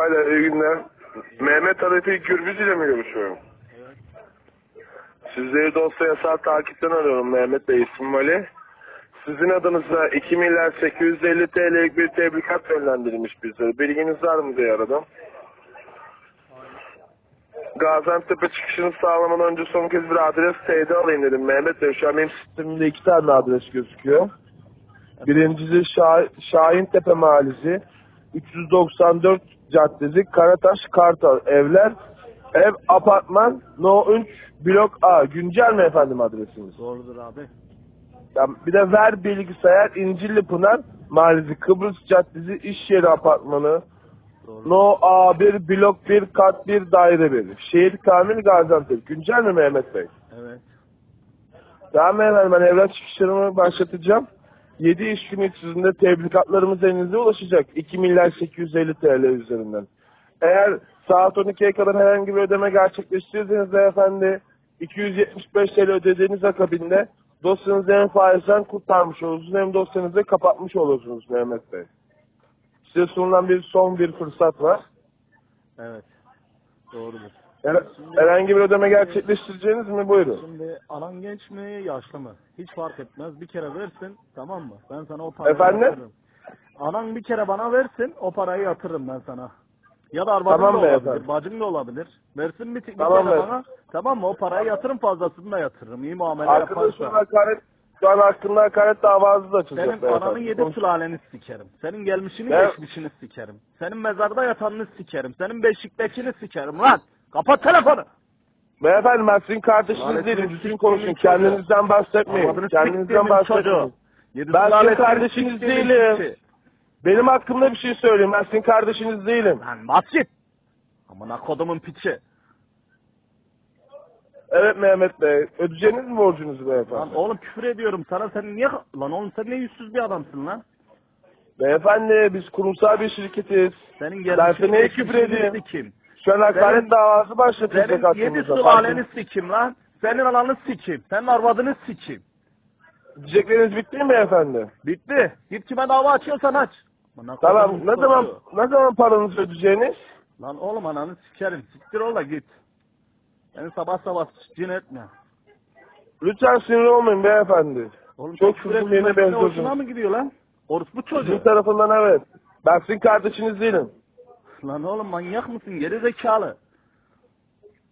Alo iyi günler. Mehmet Arefi Gürbüz ile mi görüşüyorum? Sizleri dosya yasal takipten arıyorum Mehmet Bey isim Ali. Sizin adınıza 2 milyar 850 TL'lik bir tebligat yönlendirilmiş bize. Bilginiz var mı diye aradım. Gaziantep'e çıkışını sağlamadan önce son kez bir adres teyide alayım dedim. Mehmet Bey şu an benim sistemimde iki tane adres gözüküyor. Birincisi Şah Şahintepe Mahallesi 394 Caddesi Karataş Kartal Evler Ev Apartman No 3 Blok A Güncel mi efendim adresiniz? Doğrudur abi. Ya bir de Ver Bilgisayar İncilli Pınar Mahallesi Kıbrıs Caddesi İş Yeri Apartmanı Doğru. No A1 Blok 1 Kat 1 Daire 1 Şehir Kamil Gaziantep Güncel mi Mehmet Bey? Evet. Tamam efendim ben evrak çıkışlarımı başlatacağım. 7 iş günü içerisinde tebrikatlarımız elinize ulaşacak. 2 milyar 850 TL üzerinden. Eğer saat 12'ye kadar herhangi bir ödeme gerçekleştirirseniz beyefendi 275 TL ödediğiniz akabinde dosyanızı hem faizden kurtarmış olursunuz hem dosyanızı kapatmış olursunuz Mehmet Bey. Size sunulan bir son bir fırsat var. Evet. Doğrudur. Her- herhangi bir ödeme gerçekleştireceğiniz mi? Buyurun. Şimdi anan genç mi yaşlı mı? Hiç fark etmez. Bir kere versin tamam mı? Ben sana o parayı Efendim? yatırırım. Anan bir kere bana versin o parayı yatırırım ben sana. Ya da arvadın Tamam da beyefendi. olabilir, bacın da olabilir. Versin bir, bir Tamam kere beyefendi. bana. Tamam mı? O parayı yatırım fazlasını da yatırırım. İyi muamele Arkadaşım yaparsa. hakaret, şu an hakkında hakaret davası da açılacak. Senin beyefendi. ananın yedi sülaleni sikerim. Senin gelmişini Ben- geçmişini sikerim. Senin mezarda yatanını sikerim. Senin beşiktekini sikerim lan. Kapat telefonu. Beyefendi ben sizin kardeşiniz Lanet değilim. Düzgün konuşun. Kendinizden bahsetmeyin. Kendinizden bahsetmeyin. çocuğu. Yedi Ben sizin kardeşiniz değilim. Benim hakkımda bir şey söyleyeyim. Ben sizin kardeşiniz değilim. Lan basket. Amına kodumun piçi. Evet Mehmet Bey. Ödeyeceğiniz mi borcunuzu Lan beyefendi? oğlum küfür ediyorum sana sen niye lan oğlum sen ne yüzsüz bir adamsın lan. Beyefendi biz kurumsal bir şirketiz. Senin sana niye küfür edeyim? sikim. Senin- davası başlatılacak Senin yedi hakkımızda. sülaleni sikim lan. Senin ananı sikim. Senin arvadını sikim. Diyecekleriniz bitti mi beyefendi? Bitti. Git kime dava açıyorsan aç. Tamam. Ne zaman ne zaman paranızı ödeyeceğiniz? Lan oğlum ananı sikerim. Siktir ol da git. Beni sabah sabah cin etme. Lütfen sinir olmayın beyefendi. Oğlum Çok küfür kızım etme, yerine senin benziyorsun. Hoşuna mı gidiyor lan? Orospu Sizin çocuğu. tarafından evet. Ben sizin kardeşiniz değilim. Lan oğlum manyak mısın? Geri zekalı.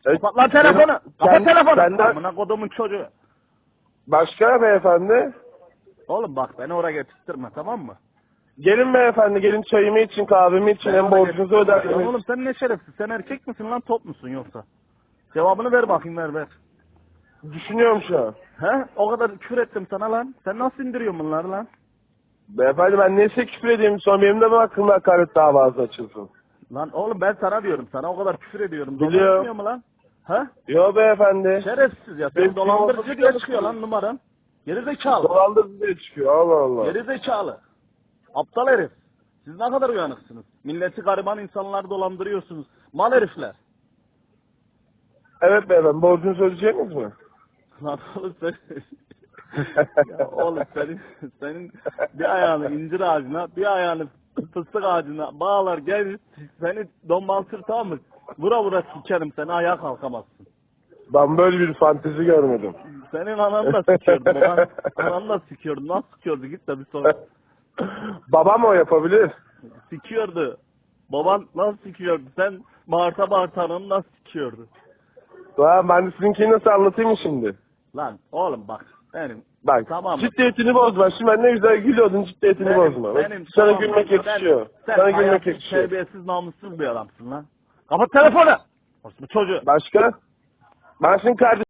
Kapat lan telefonu. Kapat telefonu. Senden Amına kodumun çocuğu. başka beyefendi. Oğlum bak beni oraya getirttirme tamam mı? Gelin beyefendi gelin çayımı için kahvemi için hem borcunuzu ödersiniz. Oğlum sen ne şerefsiz? Sen erkek misin lan top musun yoksa? Cevabını ver bakayım ver ver. Düşünüyorum şu an. He? O kadar küfür ettim sana lan. Sen nasıl indiriyorsun bunları lan? Beyefendi ben neyse küfür edeyim sonra benim de mi hakkımda hakaret davası açılsın? Lan oğlum ben sana diyorum. Sana o kadar küfür ediyorum. Biliyorum. Dolandırmıyor mu lan? He? Yo beyefendi. Şerefsiz ya. Benim Sen dolandırıcı diye çıkıyor. lan numaran. Geri zekalı. Dolandırıcı diye çıkıyor Allah Allah. Geri zekalı. Aptal herif. Siz ne kadar uyanıksınız. Milleti gariban insanları dolandırıyorsunuz. Mal herifler. Evet beyefendi borcunuzu ödeyeceksiniz mi? Lan oğlum sen... ya oğlum senin, senin bir ayağını incir ağacına, bir ayağını fıstık ağacına bağlar gelir, seni dombaltır tamam mı? Vura vura sikerim seni ayağa kalkamazsın. Ben böyle bir fantezi görmedim. Senin ananı da sikiyordum ulan. Ananı da sikiyordum. Nasıl sikiyordu git de bir sor. Babam o yapabilir. Sikiyordu. Baban nasıl sikiyordu? Sen bağırta bağırta ananı nasıl sikiyordu? Daha ben de sizinkini nasıl anlatayım mı şimdi? Lan oğlum bak benim Bak Tamam. ciddiyetini bozma. Şimdi ben ne güzel gülüyordun ciddiyetini bozma. Bak, sana tamam, gülmek sen- yakışıyor. Sen, sana gülmek hayatın yakışıyor. terbiyesiz namussuz bir adamsın lan. Kapat telefonu. Orası bu çocuğu. Başka? Ben sizin kardeşim